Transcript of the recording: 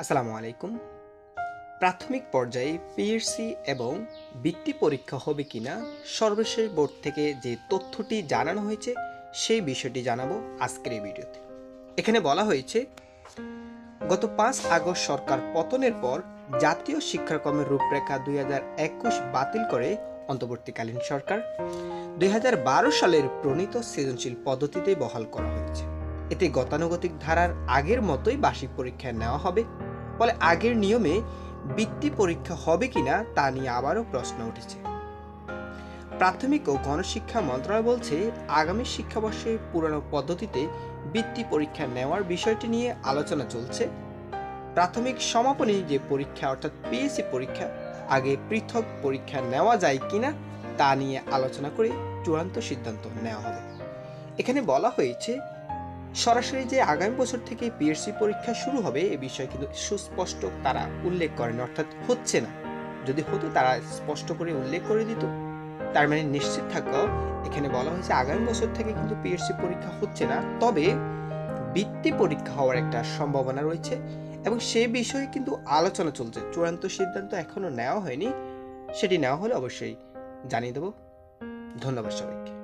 আসসালামু আলাইকুম। প্রাথমিক পর্যায়ে পিএসসি এবং বৃত্তি পরীক্ষা হবে কিনা সর্বশেষ বোর্ড থেকে যে তথ্যটি জানানো হয়েছে, সেই বিষয়টি জানাব আজকের এই ভিডিওতে। এখানে বলা হয়েছে, গত পাঁচ আগস্ট সরকার পতনের পর জাতীয় শিক্ষাক্রমের রূপরেখা দুই হাজার একুশ বাতিল করে অন্তর্বর্তীকালীন সরকার। দুই হাজার বারো সালের প্রণীত সৃজনশীল পদ্ধতিতেই বহাল করা হয়েছে। এতে গতানুগতিক ধারার আগের মতোই বার্ষিক পরীক্ষা নেওয়া হবে। ফলে আগের নিয়মে বৃত্তি পরীক্ষা হবে কিনা তা নিয়ে আবারও প্রশ্ন উঠেছে। প্রাথমিক ও গণশিক্ষা মন্ত্রণালয় বলছে, আগামী শিক্ষাবর্ষে পুরানো পদ্ধতিতে বৃত্তি পরীক্ষা নেওয়ার বিষয়টি নিয়ে আলোচনা চলছে। প্রাথমিক সমাপনী যে পরীক্ষা, অর্থাৎ পিএসসি পরীক্ষা, আগে পৃথক পরীক্ষা নেওয়া যায় কিনা তা নিয়ে আলোচনা করে চূড়ান্ত সিদ্ধান্ত নেওয়া হবে। এখানে বলা হয়েছে সরাসরি যে আগামী বছর থেকে পিএসসি পরীক্ষা শুরু হবে, এ বিষয়ে কিন্তু সুস্পষ্ট তারা উল্লেখ করেন, অর্থাৎ হচ্ছে না। যদি হতো, তারা স্পষ্ট করে উল্লেখ করে দিত। তার মানে নিশ্চিত থাকো, এখানে বলা হয়েছে আগামী বছর থেকে কিন্তু পিএসসি পরীক্ষা হচ্ছে না, তবে বৃত্তি পরীক্ষা হওয়ার একটা সম্ভাবনা রয়েছে এবং সে বিষয়ে কিন্তু আলোচনা চলছে। চূড়ান্ত সিদ্ধান্ত এখনও নেওয়া হয়নি, সেটি নেওয়া হলে অবশ্যই জানিয়ে দেবো। ধন্যবাদ সবাইকে।